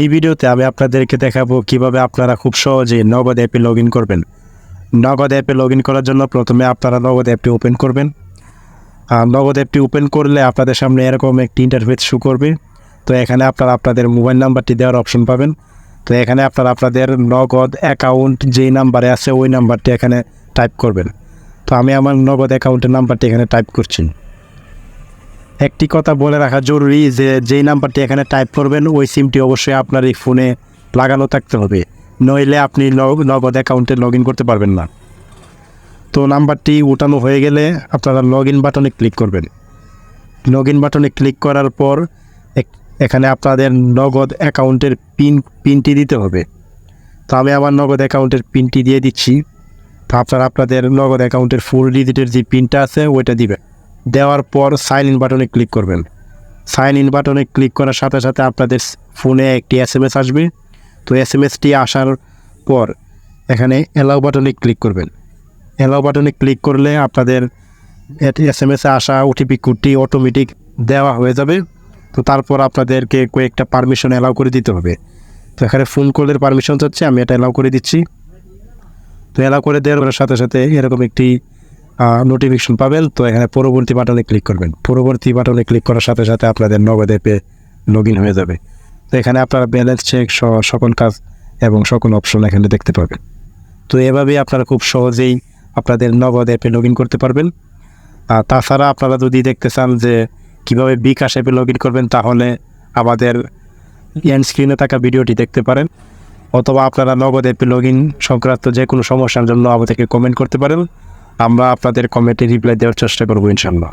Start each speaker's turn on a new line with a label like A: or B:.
A: এই ভিডিওতে আমি আপনাদেরকে দেখাবো কীভাবে আপনারা খুব সহজেই নগদ অ্যাপে লগ করবেন। নগদ অ্যাপে লগ করার জন্য প্রথমে আপনারা নগদ অ্যাপটি ওপেন করবেন। আর নগদ অ্যাপটি ওপেন করলে আপনাদের সামনে এরকম একটি ইন্টারফেস শো করবে। তো এখানে আপনারা আপনাদের মোবাইল নাম্বারটি দেওয়ার অপশন পাবেন। তো এখানে আপনারা আপনাদের নগদ অ্যাকাউন্ট যেই নাম্বারে আছে, ওই নাম্বারটি এখানে টাইপ করবেন। তো আমি আমার নগদ অ্যাকাউন্টের নাম্বারটি এখানে টাইপ করছি। একটি কথা বলে রাখা জরুরি যে, যেই নাম্বারটি এখানে টাইপ করবেন, ওই সিমটি অবশ্যই আপনার এই ফোনে লাগানো থাকতে হবে। নইলে আপনি নগ- নগদ অ্যাকাউন্টে লগ করতে পারবেন না। তো নাম্বারটি উঠানো হয়ে গেলে আপনারা লগ ইন বাটনে ক্লিক করবেন। লগ ইন বাটনে ক্লিক করার পর এখানে আপনাদের নগদ অ্যাকাউন্টের পিন পিনটি দিতে হবে। তো আমি আমার নগদ অ্যাকাউন্টের পিনটি দিয়ে দিচ্ছি। তো আপনারা আপনাদের নগদ অ্যাকাউন্টের ফুল ডিজিটের যে পিনটা আছে, ওইটা দিবেন। দেওয়ার পর সাইন ইন বাটনে ক্লিক করবেন। সাইন ইন বাটনে ক্লিক করার সাথে সাথে আপনাদের ফোনে একটি এস আসবে। তো এস এম এসটি আসার পর এখানে অ্যালাউ বাটনে ক্লিক করবেন। অ্যালাউ বাটনে ক্লিক করলে আপনাদের এস এম এসে আসা ওটিপি কোডটি অটোমেটিক দেওয়া হয়ে যাবে। তো তারপর আপনাদেরকে কয়েকটা পারমিশন অ্যালাউ করে দিতে হবে। তো এখানে ফোন কলের পারমিশন চাচ্ছে আমি এটা অ্যালাউ করে দিচ্ছি। তো অ্যালাউ করে দেওয়ার সাথে সাথে এরকম একটি নোটিফিকেশন পাবেন, তো এখানে পরবর্তী বাটনে ক্লিক করবেন। পরবর্তী বাটনে ক্লিক করার সাথে সাথে আপনাদের নগদ অ্যাপে লগ ইন হয়ে যাবে। তো এখানে আপনারা ব্যালেন্স চেক সকল কাজ এবং সকল অপশন এখানে দেখতে পাবেন। তো এভাবেই আপনারা খুব সহজেই আপনাদের নগদ অ্যাপে লগ ইন করতে পারবেন। আর তাছাড়া আপনারা যদি দেখতে চান যে কীভাবে বিকাশ অ্যাপে লগ ইন করবেন, তাহলে আমাদের এন্ড স্ক্রিনে থাকা ভিডিওটি দেখতে পারেন। অথবা আপনারা নগদ অ্যাপে লগ ইন সংক্রান্ত যে কোনো সমস্যার জন্য আমাদেরকে কমেন্ট করতে পারেন। আমরা আপনাদের কমেন্টে রিপ্লাই দেওয়ার চেষ্টা করব ইনশাল্লাহ